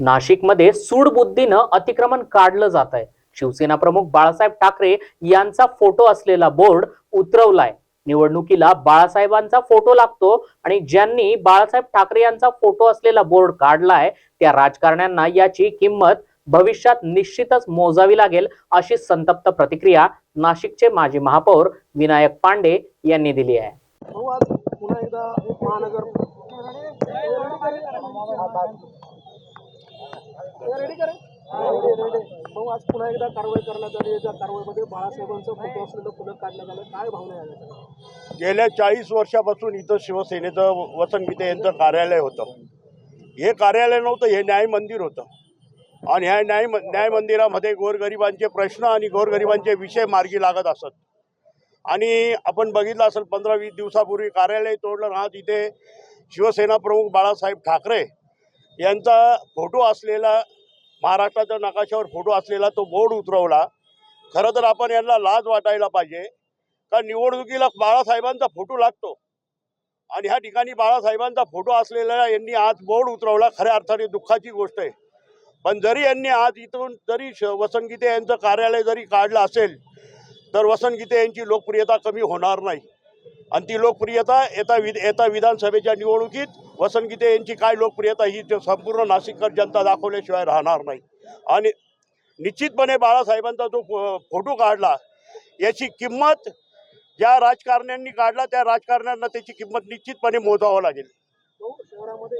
नाशिकमध्ये सूडबुद्धीनं अतिक्रमण काढलं जात आहे. शिवसेना प्रमुख बाळासाहेब ठाकरे यांचा फोटो असलेला बोर्ड उतरवलाय. निवडणुकीला बाळासाहेबांचा फोटो लागतो आणि ज्यांनी बाळासाहेब ठाकरे यांचा फोटो असलेला बोर्ड काढलाय त्या राजकारण्यांना याची किंमत भविष्यात निश्चितच मोजावी लागेल अशी संतप्त प्रतिक्रिया नाशिकचे माजी महापौर विनायक पांडे यांनी दिली आहे. पुन्हा एकदा महानगर रेडी करे. आज पुन्हा एकदा कारवाई करण्यात आली. त्या कारवाईमध्ये बाळासाहेबांचं फोटो असलेलं फुलं काढण्यात आलं. काय भावना आहे गेल्या चाळीस वर्षापासून इथं शिवसेनेचं वसंत गीते यांचं कार्यालय होतं. हे कार्यालय नव्हतं हे न्याय मंदिर होतं. आणि ह्या न्याय न्याय मंदिरामध्ये गोरगरिबांचे प्रश्न आणि गोरगरिबांचे विषय मार्गी लागत असत. आणि आपण बघितलं असेल पंधरा वीस दिवसापूर्वी कार्यालय तोडलं ना तिथे शिवसेना प्रमुख बाळासाहेब ठाकरे यांचा फोटो असलेला महाराष्ट्राच्या नकाशावर फोटो असलेला तो बोर्ड उतरवला. खरं तर आपण यांना लाज वाटायला पाहिजे का निवडणुकीला बाळासाहेबांचा फोटो लागतो. आणि ह्या ठिकाणी बाळासाहेबांचा फोटो असलेला यांनी आज बोर्ड उतरवला खऱ्या अर्थाने दुःखाची गोष्ट आहे. पण जरी यांनी आज इथून जरी श- वसंत गीते यांचं कार्यालय जरी काढलं असेल तर वसंत गीते यांची लोकप्रियता कमी होणार नाही. आणि ती लोकप्रियता येता विध येता विधानसभेच्या निवडणुकीत वसंत गीते यांची काय लोकप्रियता ही संपूर्ण नाशिककर जनता दाखवल्याशिवाय राहणार नाही. आणि निश्चितपणे बाळासाहेबांचा जो फोटो काढला याची किंमत ज्या राजकारण्यांनी काढला त्या राजकारण्यांना त्याची किंमत निश्चितपणे मोजावं लागेल.